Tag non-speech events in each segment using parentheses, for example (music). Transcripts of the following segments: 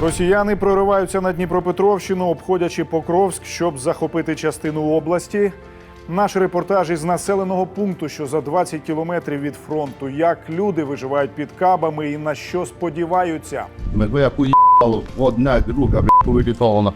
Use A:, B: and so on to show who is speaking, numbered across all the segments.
A: Росіяни прориваються на Дніпропетровщину, обходячи Покровськ, щоб захопити частину області. Наш репортаж із населеного пункту, що за 20 кілометрів від фронту, як люди виживають під кабами і на що сподіваються.
B: Ми поїхало одна, друга, повилітала на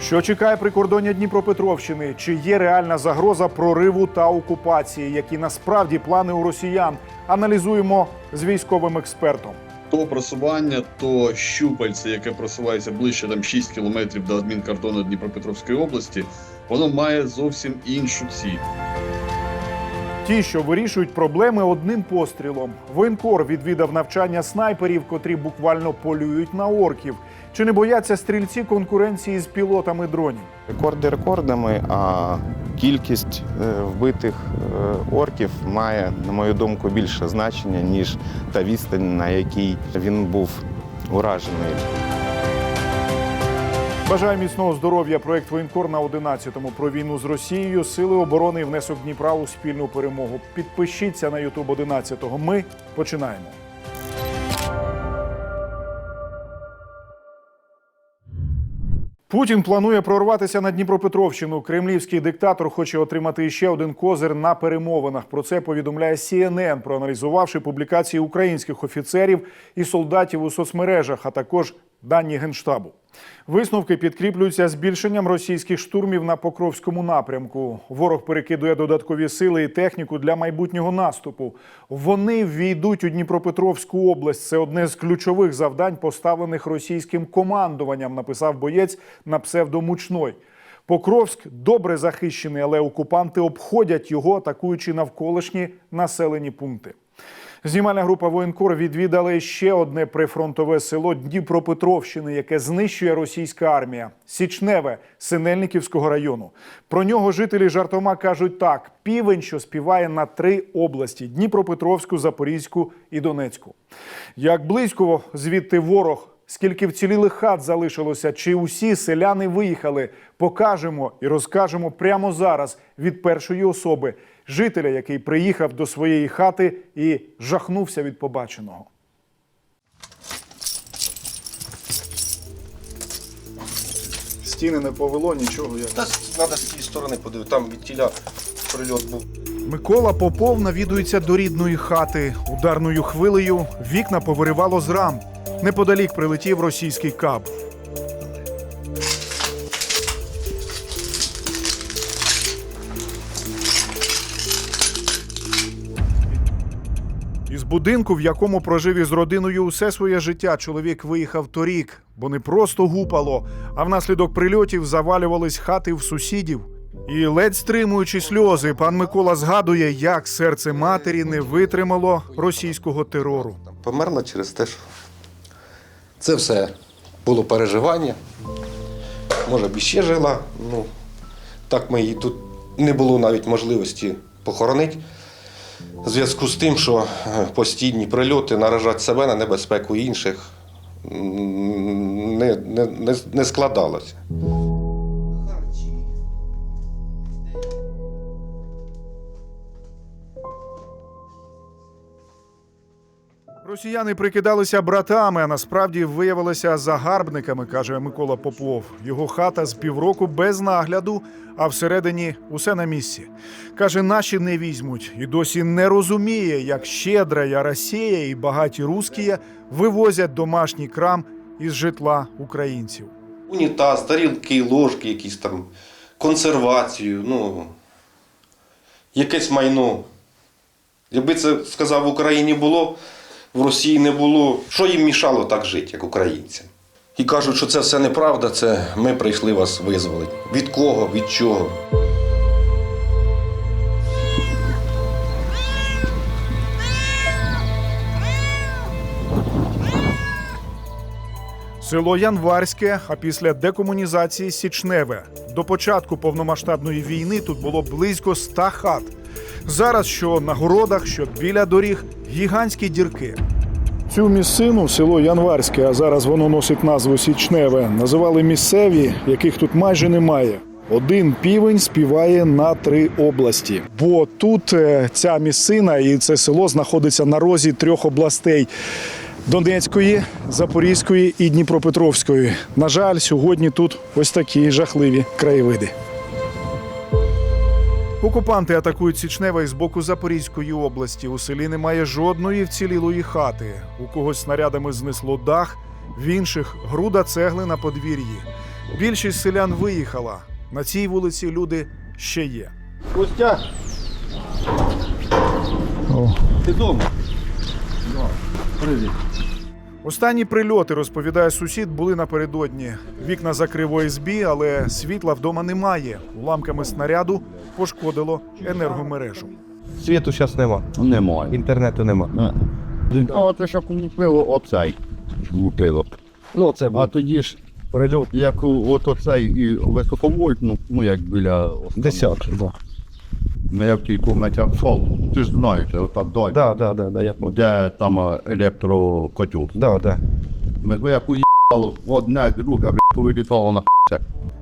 A: Що чекає прикордоння Дніпропетровщини? Чи є реальна загроза прориву та окупації? Які насправді плани у росіян? Аналізуємо з військовим експертом.
C: То просування, то щупальце, яке просувається ближче там 6 кілометрів до адмінкордону Дніпропетровської області, воно має зовсім іншу ціль.
A: Ті, що вирішують проблеми одним пострілом. Воєнкор відвідав навчання снайперів, котрі буквально полюють на орків. Чи не бояться стрільці конкуренції з пілотами дронів?
D: Рекорди рекордами, а кількість е, вбитих е, орків має, на мою думку, більше значення, ніж та відстань, на якій він був уражений.
A: Бажаю міцного здоров'я. Проект Воєнкор на 11-му про війну з Росією. Сили оборони і внесок Дніпра у спільну перемогу. Підпишіться на Ютуб 11-го. Ми починаємо. Путін планує прорватися на Дніпропетровщину. Кремлівський диктатор хоче отримати ще один козир на перемовинах. Про це повідомляє CNN, проаналізувавши публікації українських офіцерів і солдатів у соцмережах, а також дані генштабу. Висновки підкріплюються збільшенням російських штурмів на Покровському напрямку. Ворог перекидує додаткові сили і техніку для майбутнього наступу. Вони ввійдуть у Дніпропетровську область. Це одне з ключових завдань, поставлених російським командуванням. Написав боєць на псевдомучной. Покровськ добре захищений, але окупанти обходять його, атакуючи навколишні населені пункти. Знімальна група воєнкор відвідали ще одне прифронтове село Дніпропетровщини, яке знищує російська армія Січневе Синельниківського району. Про нього жителі жартома кажуть так: півень, що співає на три області: Дніпропетровську, Запорізьку і Донецьку. Як близько звідти ворог. Скільки вцілілих хат залишилося, чи усі селяни виїхали, покажемо і розкажемо прямо зараз від першої особи жителя, який приїхав до своєї хати і жахнувся від побаченого. Стіни не повело, нічого.
E: Та треба з цієї сторони подивитися, там від тіля прильот був.
A: Микола Попов навідується до рідної хати. Ударною хвилею вікна повиривало з рам. Неподалік прилетів російський каб. Будинку, в якому прожив із родиною усе своє життя, чоловік виїхав торік, бо не просто гупало, а внаслідок прильотів завалювались хати в сусідів. І ледь стримуючи сльози, пан Микола згадує, як серце матері не витримало російського терору.
E: Померла через те, що це все було переживання. Може б іще жила. Ну, так ми її тут не було навіть можливості похоронити. В зв'язку з тим, що е, постійні прильоти наражають себе на небезпеку інших не, не, не, складалося.
A: Росіяни прикидалися братами, а насправді виявилися загарбниками, каже Микола Поплов. Його хата з півроку без нагляду, а всередині усе на місці. Каже, наші не візьмуть і досі не розуміє, як щедра Росія і багаті русські вивозять домашній крам із житла українців.
E: Унітаз, тарілки, ложки, якісь там, консервацію, ну, якесь майно. Якби це сказав в Україні було, в Росії не було, що їм мішало так жити, як українцям? І кажуть, що це все неправда, це ми прийшли вас визволити. Від кого, від чого?
A: Село Январське, а після декомунізації Січневе. До початку повномасштабної війни тут було близько ста хат. Зараз що на городах, що біля доріг гігантські дірки. Цю місцину, село Январське, а зараз воно носить назву Січневе, називали місцеві, яких тут майже немає. Один півень співає на три області. Бо тут е, ця місцина і це село знаходиться на розі трьох областей. Донецької, Запорізької і Дніпропетровської. На жаль, сьогодні тут ось такі жахливі краєвиди. Окупанти атакують Січневе з боку Запорізької області. У селі немає жодної вцілілої хати. У когось снарядами знесло дах, в інших груда цегли на подвір'ї. Більшість селян виїхала. На цій вулиці люди ще є.
B: Костя! Ти дома? Привіт.
A: Останні прильоти, розповідає сусід, були напередодні. Вікна закрив ОСБ, але світла вдома немає. Уламками снаряду пошкодило енергомережу.
F: Світу зараз нема,
B: Немає.
F: інтернету нема.
B: А це що купило оцей. Купило.
F: Ну, це
B: А тоді ж прильот, як от оцей і високовольтну, ну як біля
F: десятки, да.
B: Ну, я в тій кімнаті пішов. Ти ж знаєш, отак далі.
F: Да, да, да, да, я пам'ятаю.
B: Де там е, електрокотел.
F: Да, да.
B: Ми як уїхало, одне, друге, блядь, повилітало на це.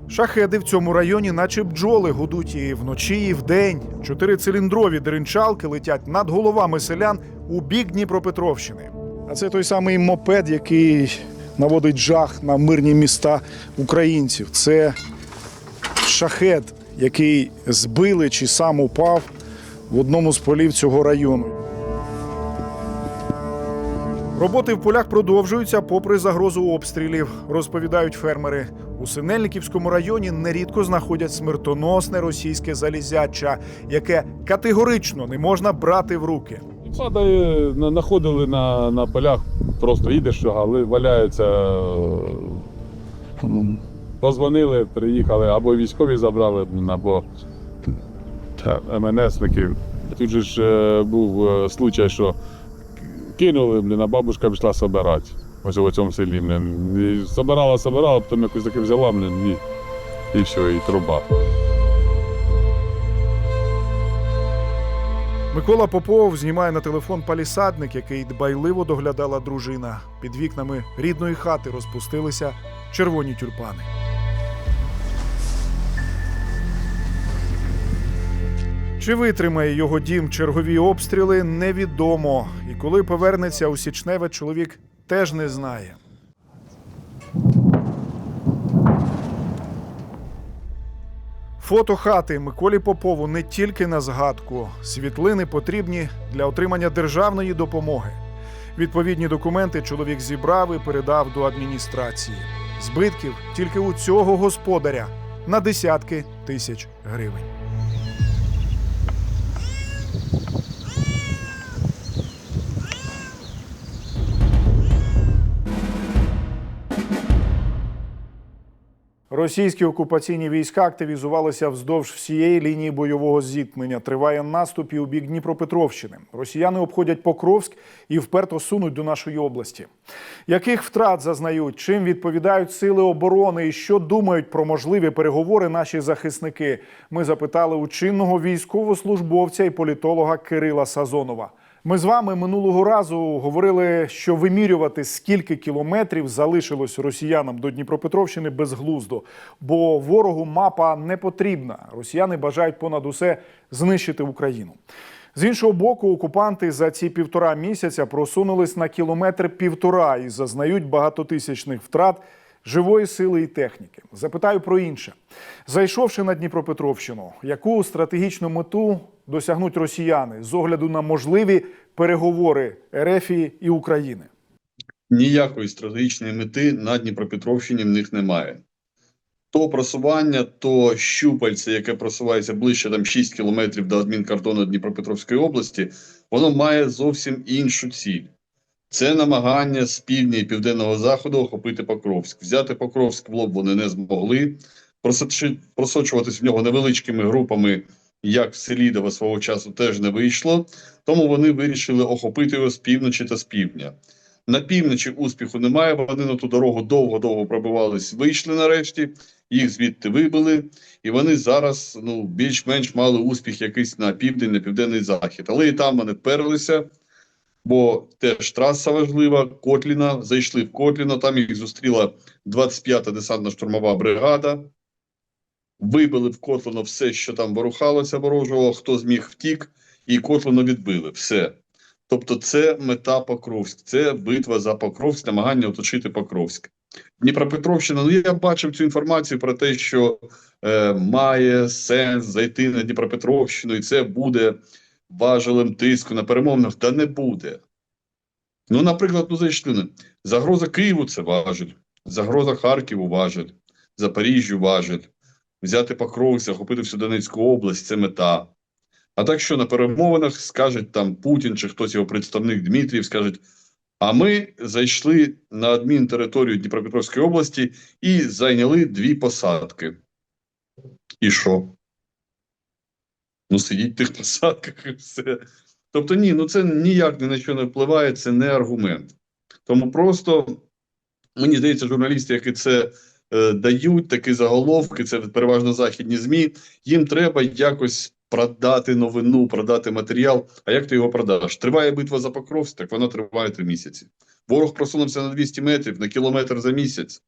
A: Шахеди в цьому районі, наче бджоли, гудуть і вночі, і вдень. Чотирициліндрові деренчалки летять над головами селян у бік Дніпропетровщини. А це той самий мопед, який наводить жах на мирні міста українців. Це шахет, який збили чи сам упав в одному з полів цього району. Роботи в полях продовжуються попри загрозу обстрілів, розповідають фермери. У Синельниківському районі нерідко знаходять смертоносне російське залізяча, яке категорично не можна брати в руки.
G: Падає, на- знаходили на, на полях, просто їдеш, але валяються. Позвонили, приїхали, або військові забрали, або МНСники. Тут же ж е, був е, случай, що кинули, блін, а бабушка пішла собирати. Ось у цьому селі. Блін. І собирала, собирала, потім якусь таки взяла, блін, і, і все, і труба.
A: Микола Попов знімає на телефон палісадник, який дбайливо доглядала дружина. Під вікнами рідної хати розпустилися червоні тюльпани. Чи витримає його дім чергові обстріли, невідомо. І коли повернеться у Січневе, чоловік теж не знає. Фото хати Миколі Попову не тільки на згадку. Світлини потрібні для отримання державної допомоги. Відповідні документи чоловік зібрав і передав до адміністрації. Збитків тільки у цього господаря на десятки тисяч гривень. Російські окупаційні війська активізувалися вздовж всієї лінії бойового зіткнення. Триває наступ і у бік Дніпропетровщини. Росіяни обходять Покровськ і вперто сунуть до нашої області. Яких втрат зазнають, чим відповідають сили оборони і що думають про можливі переговори наші захисники? Ми запитали у чинного військовослужбовця і політолога Кирила Сазонова. Ми з вами минулого разу говорили, що вимірювати скільки кілометрів залишилось росіянам до Дніпропетровщини безглуздо, бо ворогу мапа не потрібна. Росіяни бажають понад усе знищити Україну. З іншого боку, окупанти за ці півтора місяця просунулись на кілометр півтора і зазнають багатотисячних втрат живої сили і техніки. Запитаю про інше. Зайшовши на Дніпропетровщину, яку стратегічну мету досягнуть росіяни з огляду на можливі переговори Ерефії і України?
C: Ніякої стратегічної мети на Дніпропетровщині в них немає. То просування, то щупальце, яке просувається ближче там 6 кілометрів до адмінкордону Дніпропетровської області, воно має зовсім іншу ціль. Це намагання з півдня і південного заходу охопити Покровськ. Взяти Покровськ в лоб вони не змогли. Просочуватись в нього невеличкими групами, як в Селідово свого часу, теж не вийшло. Тому вони вирішили охопити його з півночі та з півдня. На півночі успіху немає. Вони на ту дорогу довго-довго пробивались, вийшли нарешті, їх звідти вибили, і вони зараз ну, більш-менш мали успіх якийсь на південь, на південний захід. Але і там вони вперлися, бо теж траса важлива. Котліна зайшли в Котліно, там їх зустріла 25-та десантно-штурмова бригада. Вибили в Котлино все, що там ворухалося ворожого, хто зміг втік, і Котлино відбили. Все. Тобто, це мета Покровськ, це битва за Покровськ, намагання оточити Покровськ. Дніпропетровщина, ну я бачив цю інформацію про те, що е, має сенс зайти на Дніпропетровщину, і це буде важелем тиску на перемовинах. Та не буде. Ну, наприклад, ну зайшли. Загроза Києву це важель, загроза Харківу важель, Запоріжжю важель, взяти Покровськ, захопити всю Донецьку область це мета. А так що на перемовинах скажуть там Путін чи хтось його представник Дмитрієв, скажуть, а ми зайшли на адмінтериторію Дніпропетровської області і зайняли дві посадки. І що? Ну, сидіть в тих посадках і все. Тобто, ні, ну це ніяк ні на що не впливає, це не аргумент. Тому просто мені здається, журналісти, які це е, дають, такі заголовки, це переважно західні ЗМІ, їм треба якось продати новину, продати матеріал. А як ти його продаш? Триває битва за Покровськ, так вона триває три місяці. Ворог просунувся на 200 метрів, на кілометр за місяць.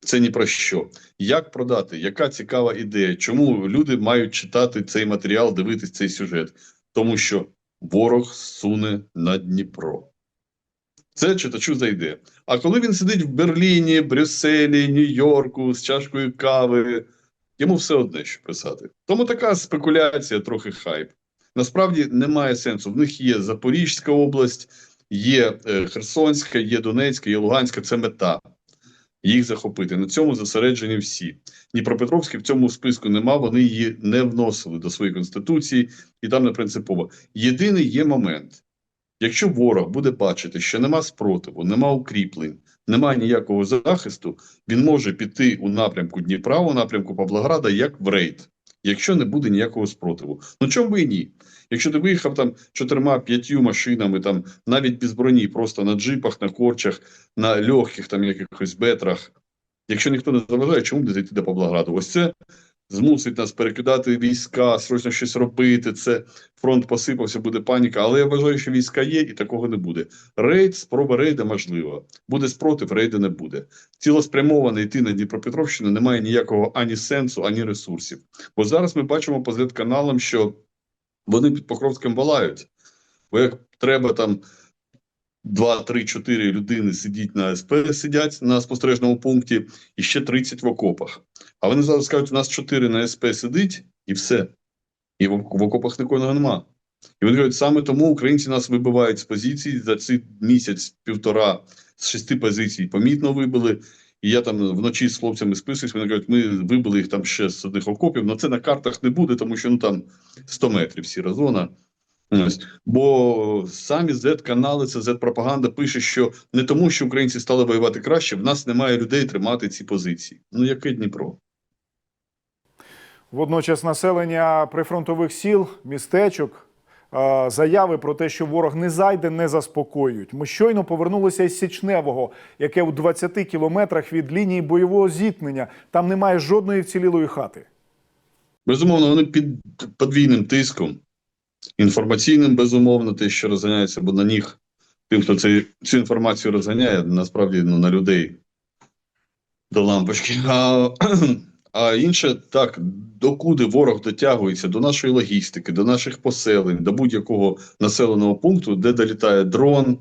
C: Це ні про що. Як продати? Яка цікава ідея? Чому люди мають читати цей матеріал, дивитись цей сюжет? Тому що ворог суне на Дніпро. Це читачу зайде. А коли він сидить в Берліні, Брюсселі, Нью-Йорку з чашкою кави, йому все одне, що писати. Тому така спекуляція, трохи хайп. Насправді немає сенсу. В них є Запорізька область, є е, Херсонська, є Донецька, є Луганська. Це мета. Їх захопити. На цьому зосереджені всі. Дніпропетровський в цьому списку нема, вони її не вносили до своєї конституції, і там не принципово. Єдиний є момент. Якщо ворог буде бачити, що нема спротиву, нема укріплень, немає ніякого захисту, він може піти у напрямку Дніпра, у напрямку Павлограда, як в рейд, якщо не буде ніякого спротиву. Ну чому би і ні? Якщо ти виїхав там чотирма п'ятью машинами, там навіть без броні, просто на джипах, на корчах, на легких там якихось бетрах, якщо ніхто не заважає, чому б не зайти до Павлограду? Ось це змусить нас перекидати війська, срочно щось робити. Це фронт посипався, буде паніка. Але я вважаю, що війська є, і такого не буде. Рейд, спроба рейда можлива. Буде спротив, рейда не буде. Цілеспрямовано йти на Дніпропетровщину немає ніякого ані сенсу, ані ресурсів. Бо зараз ми бачимо по Z-каналам, що вони під Покровським волають. Бо як треба там 2, 3, 4 людини сидіть на СП, сидять на спостережному пункті, і ще 30 в окопах. А вони зараз скажуть, у нас 4 на СП сидить, і все. І в, окопах нікого нема. І вони кажуть, саме тому українці нас вибивають з позицій за цей місяць-півтора з шести позицій помітно вибили. І я там вночі з хлопцями списуюсь, вони кажуть, ми вибили їх там ще з одних окопів, але це на картах не буде, тому що ну там 100 метрів сіра зона. Ось. Бо самі Z-канали, це Z-пропаганда пише, що не тому, що українці стали воювати краще, в нас немає людей тримати ці позиції. Ну яке Дніпро?
A: Водночас населення прифронтових сіл, містечок, заяви про те, що ворог не зайде, не заспокоюють. Ми щойно повернулися із Січневого, яке у 20 кілометрах від лінії бойового зіткнення. Там немає жодної вцілілої хати.
C: Безумовно, вони під подвійним тиском, інформаційним, безумовно, те, що розганяється, бо на них, тим, хто цей, цю інформацію розганяє, насправді ну, на людей до лампочки. А, а інше так, докуди ворог дотягується до нашої логістики, до наших поселень, до будь-якого населеного пункту, де долітає дрон,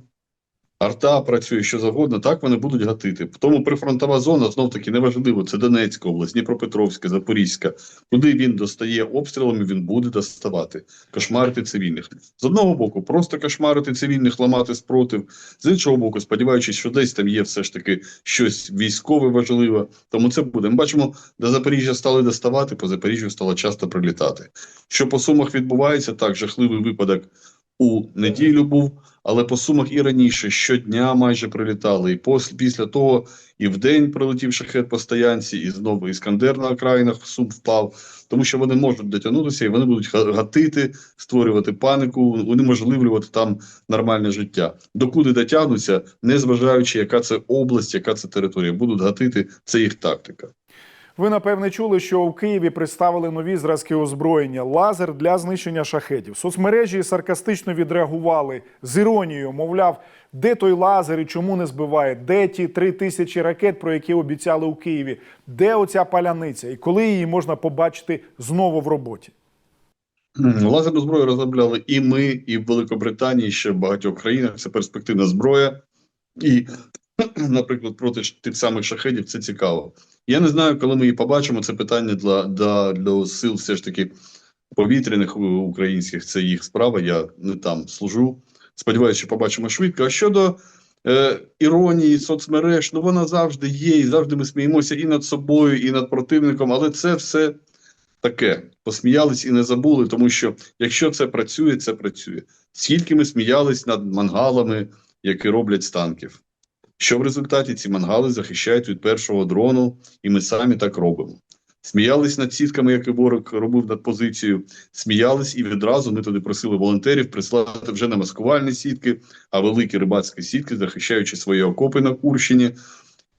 C: арта працює що завгодно, так вони будуть гатити. Тому прифронтова зона знов таки неважливо. Це Донецька область, Дніпропетровська, Запорізька. Куди він достає обстрілами, він буде доставати, кошмарити цивільних. З одного боку, просто кошмарити цивільних, ламати спротив. З іншого боку, сподіваючись, що десь там є все ж таки щось військове важливе. Тому це буде. Ми бачимо, до Запоріжжя стали доставати, по Запоріжжю стало часто прилітати. Що по сумах відбувається, так жахливий випадок у неділю був. Але по сумах і раніше щодня майже прилітали. І пос- після того і в день прилетів шахет по стоянці, і знову іскандер на окраїнах сум впав, тому що вони можуть дотягнутися і вони будуть га- гатити, створювати панику, унеможливлювати там нормальне життя. Докуди дотягнуться, незважаючи, яка це область, яка це територія, будуть гатити. Це їх тактика.
A: Ви напевне чули, що у Києві представили нові зразки озброєння лазер для знищення шахедів. Соцмережі саркастично відреагували з іронією, мовляв, де той лазер і чому не збиває, де ті три тисячі ракет, про які обіцяли у Києві, де оця паляниця, і коли її можна побачити знову в роботі.
C: Лазерну зброю розробляли і ми, і в Великобританії, і ще в багатьох країнах. Це перспективна зброя. І, (clears throat) наприклад, проти тих самих шахедів це цікаво. Я не знаю, коли ми її побачимо. Це питання для, для, для сил все ж таки повітряних українських. Це їх справа. Я не там служу. Сподіваюся, що побачимо швидко. А щодо е, іронії соцмереж, ну вона завжди є, і завжди ми сміємося і над собою, і над противником, але це все таке. Посміялись і не забули, тому що якщо це працює, це працює. Скільки ми сміялись над мангалами, які роблять з танків. Що в результаті ці мангали захищають від першого дрону, і ми самі так робимо. Сміялись над сітками, які ворог робив над позицією. Сміялись і відразу ми туди просили волонтерів прислати вже не маскувальні сітки, а великі рибацькі сітки, захищаючи свої окопи на Курщині.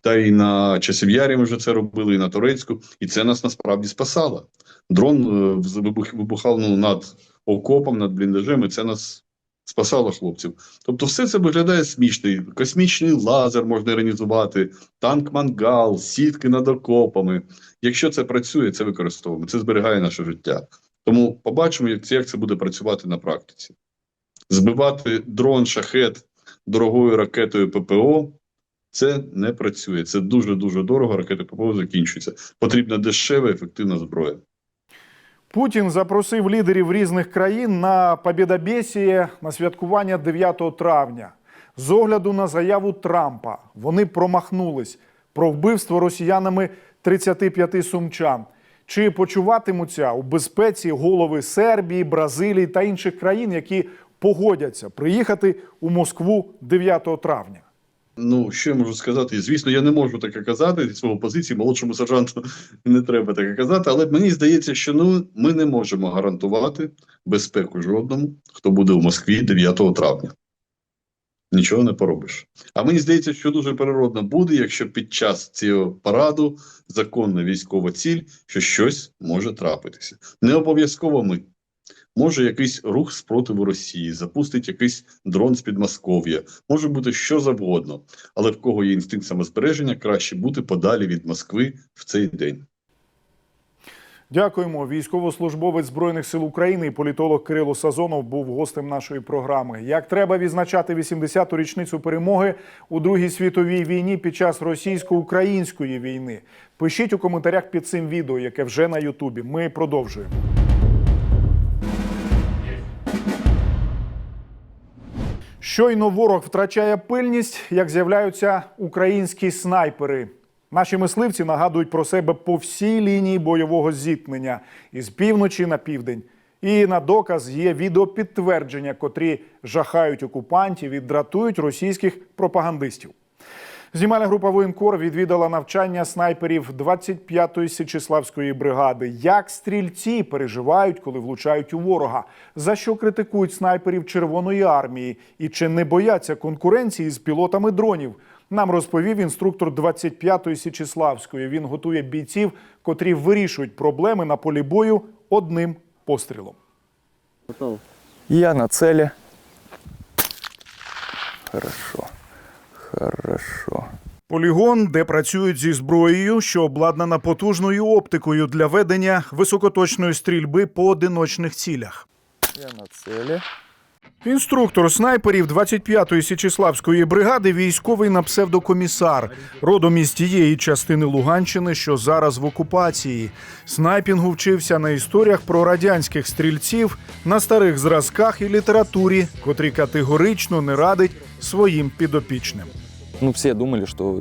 C: Та й на Часів'ярі ми вже це робили, і на Турецьку, і це нас насправді спасало. Дрон е, вибух- вибухав ну, над окопом, над бліндажем, і це нас спасало хлопців. Тобто, все це виглядає смішно. Космічний лазер можна іронізувати, танк-мангал, сітки над окопами. Якщо це працює, це використовуємо. Це зберігає наше життя. Тому побачимо, як це буде працювати на практиці. Збивати дрон шахет дорогою ракетою ППО це не працює. Це дуже дуже дорого. Ракети ППО закінчуються. Потрібна дешева, ефективна зброя.
A: Путін запросив лідерів різних країн на Побєдобєсіє на святкування 9 травня. З огляду на заяву Трампа вони промахнулись про вбивство росіянами 35 сумчан. Чи почуватимуться у безпеці голови Сербії, Бразилії та інших країн, які погодяться приїхати у Москву 9 травня?
C: Ну, що я можу сказати? Звісно, я не можу таке казати зі свого позиції, молодшому сержанту (laughs) не треба таке казати, але мені здається, що ну, ми не можемо гарантувати безпеку жодному, хто буде в Москві 9 травня. Нічого не поробиш. А мені здається, що дуже природно буде, якщо під час цього параду законна військова ціль, що щось може трапитися. Не обов'язково ми. Може якийсь рух спротиву Росії, запустить якийсь дрон з Підмосков'я, може бути що завгодно, але в кого є інстинкт самозбереження, краще бути подалі від Москви в цей день.
A: Дякуємо. Військовослужбовець Збройних сил України і політолог Кирило Сазонов був гостем нашої програми. Як треба відзначати 80-ту річницю перемоги у Другій світовій війні під час російсько-української війни? Пишіть у коментарях під цим відео, яке вже на Ютубі. Ми продовжуємо. Щойно ворог втрачає пильність, як з'являються українські снайпери. Наші мисливці нагадують про себе по всій лінії бойового зіткнення із півночі на південь. І на доказ є відеопідтвердження, котрі жахають окупантів і дратують російських пропагандистів. Знімальна група воєнкор відвідала навчання снайперів 25-ї Січеславської бригади. Як стрільці переживають, коли влучають у ворога, за що критикують снайперів Червоної армії і чи не бояться конкуренції з пілотами дронів. Нам розповів інструктор 25-ї Січеславської. Він готує бійців, котрі вирішують проблеми на полі бою одним пострілом.
H: Я на цели. Хорошо. Хорошо.
A: Полігон, де працюють зі зброєю, що обладнана потужною оптикою для ведення високоточної стрільби по одиночних цілях.
H: Я на цели.
A: Інструктор снайперів 25-ї Січеславської бригади військовий на псевдокомісар, родом із тієї частини Луганщини, що зараз в окупації. Снайпінгу вчився на історіях про радянських стрільців на старих зразках і літературі, котрі категорично не радить своїм підопічним.
H: Ну, все думали, что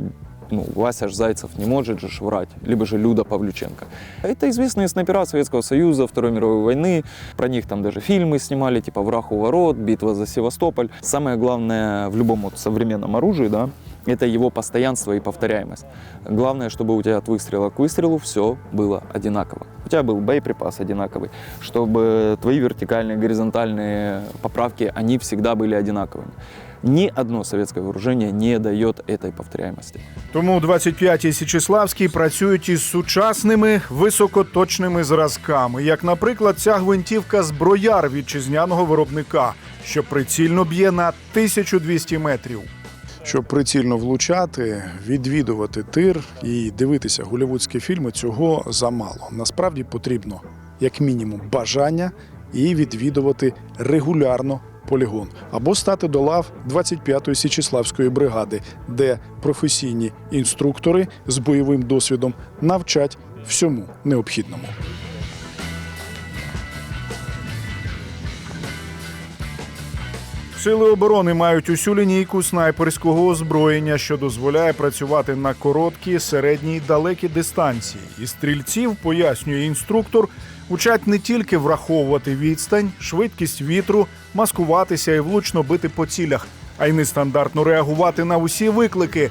H: ну, Вася ж Зайцев не может же врать, либо же Люда Павлюченко. Это известные снайпера Советского Союза, Второй мировой войны. Про них там даже фильмы снимали, типа «Враг у ворот», «Битва за Севастополь». Самое главное в любом вот современном оружии, да, это его постоянство и повторяемость. Главное, чтобы у тебя от выстрела к выстрелу все было одинаково. У тебя был боеприпас одинаковый, чтобы твои вертикальные, горизонтальные поправки, они всегда были одинаковыми. Ни одно советское вооружение не дает этой повторяемости.
A: Тому 25-й Січеславській працюють із сучасними високоточними зразками, як, наприклад, ця гвинтівка зброяр вітчизняного виробника, що прицільно б'є на 1200 метрів. Щоб прицільно влучати, відвідувати тир і дивитися голівудські фільми, цього замало. Насправді потрібно як мінімум бажання
I: і відвідувати регулярно полігон або стати до лав 25-ї Січеславської бригади, де професійні інструктори з бойовим досвідом навчать всьому необхідному.
A: Сили оборони мають усю лінійку снайперського озброєння, що дозволяє працювати на короткі, середні й далекі дистанції. І стрільців, пояснює інструктор, учать не тільки враховувати відстань, швидкість вітру, маскуватися і влучно бити по цілях, а й нестандартно реагувати на усі виклики.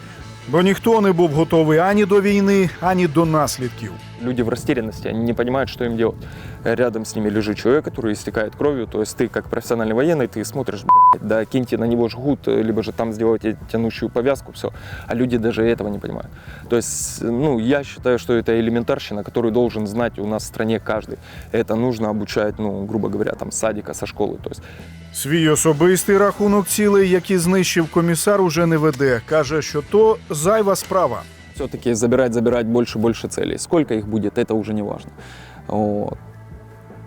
A: Бо ніхто не був готовий ані до війни, ані до наслідків.
H: Люди в растерянности, они не понимают, что им делать. Рядом с ними лежит человек, который истекает кровью, то есть ты как профессиональный военный, ты смотришь, «Блядь, да киньте на него жгут, либо же там сделайте тянущую повязку, все. А люди даже этого не понимают. То есть, ну, я считаю, что это элементарщина, которую должен знать у нас в стране каждый. Это нужно обучать, ну, грубо говоря, там, с садика, со школы. То есть
A: Свій особистий рахунок цілей, які знищив комісар, уже не веде. каже, що то зайва справа.
H: все-таки забирать, забирать больше, больше целей. Сколько их будет, это уже не важно. Вот.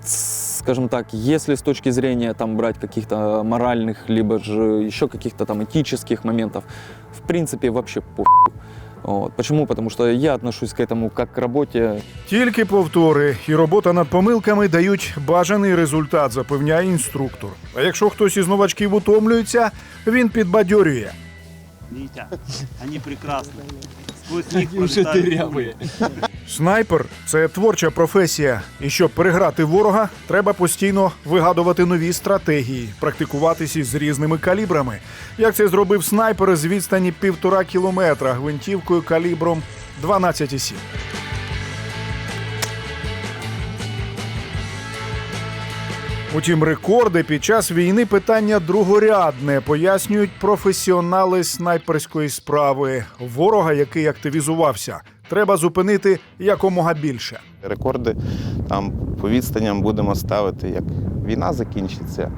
H: С- Скажем так, если с точки зрения там брать каких-то моральных, либо же еще каких-то там этических моментов, в принципе вообще по вот. Почему? Потому что я отношусь к этому как к работе.
A: Тільки повтори і робота над помилками дають бажаний результат, запевняє інструктор. А якщо хтось із новачків утомлюється, він підбадьорює.
J: Витя, (laughs) они прекрасны. Сквозь них пролетают пули.
A: Снайпер це творча професія, і щоб переграти ворога, треба постійно вигадувати нові стратегії, практикуватися з різними калібрами. Як це зробив снайпер з відстані півтора кілометра гвинтівкою калібром 12,7. Утім, рекорди під час війни питання другорядне, пояснюють професіонали снайперської справи. Ворога, який активізувався, треба зупинити якомога більше.
D: Рекорди там по відстаням будемо ставити, як війна закінчиться.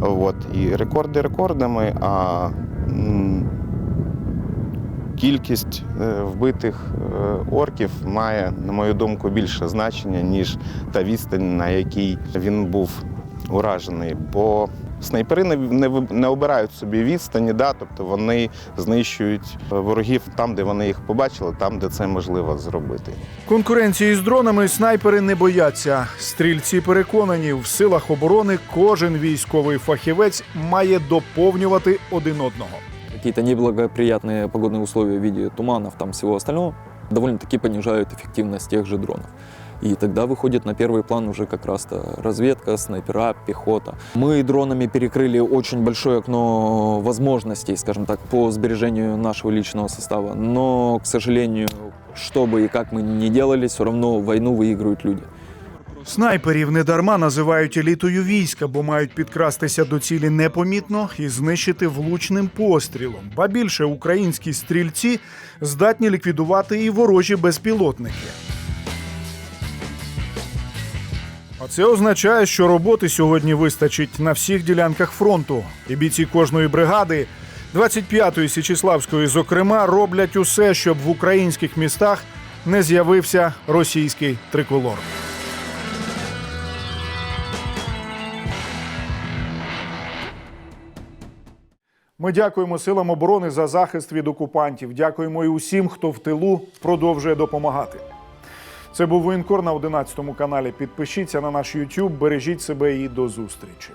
D: От. І рекорди рекордами, а кількість е, вбитих е, орків має, на мою думку, більше значення, ніж та відстань, на якій він був уражений. Бо снайпери не, не, ви- не обирають собі відстані, да? тобто вони знищують е, ворогів там, де вони їх побачили, там, де це можливо зробити.
A: Конкуренції з дронами снайпери не бояться. Стрільці переконані, в силах оборони кожен військовий фахівець має доповнювати один одного.
H: Какие-то неблагоприятные погодные условия в виде туманов, там всего остального, довольно-таки понижают эффективность тех же дронов. И тогда выходит на первый план уже как раз-то разведка, снайпера, пехота. Мы дронами перекрыли очень большое окно возможностей, скажем так, по сбережению нашего личного состава. Но, к сожалению, что бы и как мы ни делали, все равно войну выигрывают люди.
A: Снайперів недарма називають елітою війська, бо мають підкрастися до цілі непомітно і знищити влучним пострілом. Ба більше українські стрільці здатні ліквідувати і ворожі безпілотники. А це означає, що роботи сьогодні вистачить на всіх ділянках фронту. І бійці кожної бригади, 25-ї Січеславської, зокрема, роблять усе, щоб в українських містах не з'явився російський триколор. Ми дякуємо силам оборони за захист від окупантів. Дякуємо і усім, хто в тилу продовжує допомагати. Це був воєнкор на 11 каналі. Підпишіться на наш YouTube, бережіть себе і до зустрічі.